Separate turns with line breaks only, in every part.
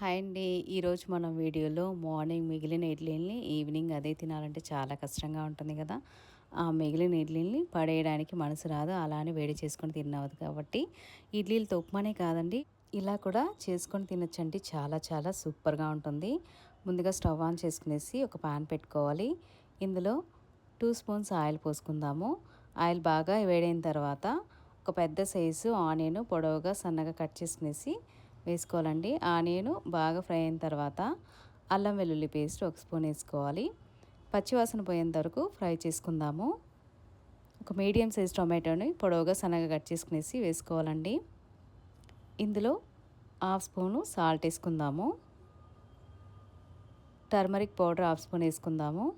Hi అండి. ఈరోజు మనం వీడియోలో మార్నింగ్ మిగిలిన ఇడ్లీని ఈవినింగ్ అదే తినాలంటే చాలా కష్టంగా ఉంటుంది కదా. ఆ మిగిలిన ఇడ్లీని పడేయడానికి మనసు రాదు. అలానే వేడి చేసుకొని తిన్నావద్దు కాబట్టి ఇడ్లీలతో ఉప్మానే కాదండి. ఇలా కూడా చేసుకొని తినొచ్చండి. చాలా చాలా సూపర్గా ఉంటుంది. ముందుగా స్టవ్ ఆన్ చేసుకునేసి ఒక ప్యాన్ పెట్టుకోవాలి. ఇందులో టూ స్పూన్స్ ఆయిల్ పోసుకుందాము. ఆయిల్ బాగా వేడైన తర్వాత ఒక పెద్ద సైజు ఆనియన్ పొడవుగా సన్నగా కట్ చేసుకునేసి వేసుకోవాలండి. ఆనియన్ బాగా ఫ్రై అయిన తర్వాత అల్లం వెల్లుల్లి పేస్ట్ ఒక స్పూన్ వేసుకోవాలి. పచ్చివాసన పోయేంత వరకు ఫ్రై చేసుకుందాము. ఒక మీడియం సైజ్ టొమాటోని పొడవుగా సన్నగా కట్ చేసుకునేసి వేసుకోవాలండి. ఇందులో హాఫ్ స్పూను సాల్ట్ వేసుకుందాము. టర్మరిక్ పౌడర్ హాఫ్ స్పూన్ వేసుకుందాము.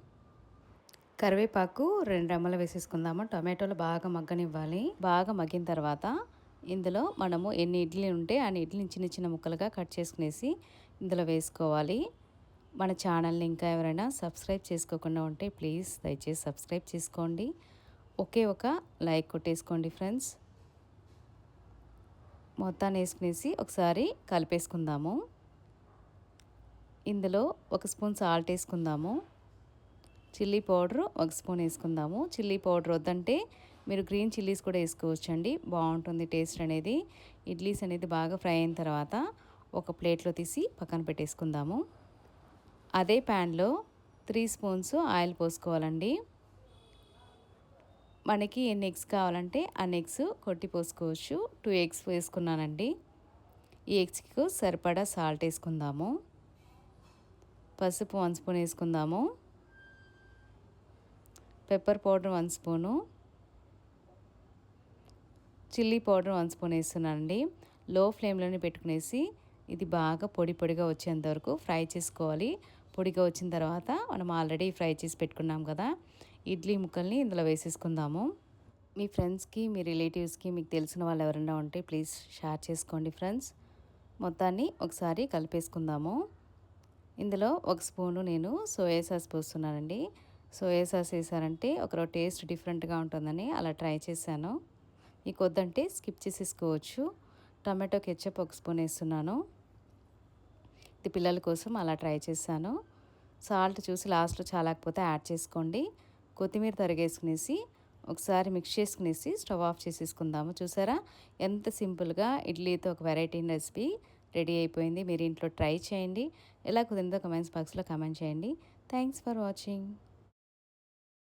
కరివేపాకు రెండు రెమ్మలు వేసేసుకుందాము. టొమాటోలు బాగా మగ్గనివ్వాలి. బాగా మగ్గిన తర్వాత ఇందులో మనము ఎన్ని ఇడ్లీ ఉంటే అన్ని ఇడ్లీని చిన్న చిన్న ముక్కలుగా కట్ చేసుకునేసి ఇందులో వేసుకోవాలి. మన ఛానల్ని ఇంకా ఎవరైనా సబ్స్క్రైబ్ చేసుకోకుండా ఉంటే ప్లీజ్ దయచేసి సబ్స్క్రైబ్ చేసుకోండి. ఒకే ఒక లైక్ కొట్టేసుకోండి ఫ్రెండ్స్. మొత్తాన్ని వేసుకునేసి ఒకసారి కలిపేసుకుందాము. ఇందులో ఒక స్పూన్ సాల్ట్ వేసుకుందాము. చిల్లీ పౌడర్ ఒక స్పూన్ వేసుకుందాము. చిల్లీ పౌడర్ వద్దంటే మీరు గ్రీన్ చిల్లీస్ కూడా వేసుకోవచ్చండి. బాగుంటుంది టేస్ట్ అనేది. ఇడ్లీస్ అనేది బాగా ఫ్రై అయిన తర్వాత ఒక ప్లేట్లో తీసి పక్కన పెట్టేసుకుందాము. అదే ప్యాన్లో త్రీ స్పూన్స్ ఆయిల్ పోసుకోవాలండి. మనకి ఎన్ని ఎగ్స్ కావాలంటే అన్ని ఎగ్స్ కొట్టి పోసుకోవచ్చు. టూ ఎగ్స్ వేసుకున్నానండి. ఈ ఎగ్స్కి సరిపడా సాల్ట్ వేసుకుందాము. పసుపు వన్ స్పూన్ వేసుకుందాము. Pepper powder one spoon. Chilli powder one spoon వేస్తున్నానండి. లో ఫ్లేమ్లోనే పెట్టుకునేసి ఇది బాగా పొడి పొడిగా వచ్చేంత వరకు ఫ్రై చేసుకోవాలి. పొడిగా వచ్చిన తర్వాత మనం ఆల్రెడీ ఫ్రై చేసి పెట్టుకున్నాం కదా ఇడ్లీ ముక్కల్ని ఇందులో వేసేసుకుందాము. మీ ఫ్రెండ్స్కి మీ రిలేటివ్స్కి మీకు తెలిసిన వాళ్ళు ఎవరైనా ఉంటే ప్లీజ్ షేర్ చేసుకోండి ఫ్రెండ్స్. మొత్తాన్ని ఒకసారి కలిపేసుకుందాము. ఇందులో ఒక స్పూను నేను సోయా సాస్ పోస్తున్నానండి. సోయా సాస్ వేసారంటే ఒకరో టేస్ట్ డిఫరెంట్గా ఉంటుందని అలా ట్రై చేశాను. మీకు వద్దంటే స్కిప్ చేసేసుకోవచ్చు. టమాటో కెచ్చప్ ఒక స్పూన్ వేస్తున్నాను. ఇది పిల్లల కోసం అలా ట్రై చేశాను. సాల్ట్ చూసి లాస్ట్లో చాలకపోతే యాడ్ చేసుకోండి. కొత్తిమీర తరిగేసుకునేసి ఒకసారి మిక్స్ చేసుకునేసి స్టవ్ ఆఫ్ చేసేసుకుందాము. చూసారా? ఎంత సింపుల్గా ఇడ్లీతో ఒక వెరైటీ రెసిపీ రెడీ అయిపోయింది. మీరు ఇంట్లో ట్రై చేయండి. ఎలా కుదిరిందో కమెంట్స్ బాక్స్లో కమెంట్ చేయండి. Thanks for watching.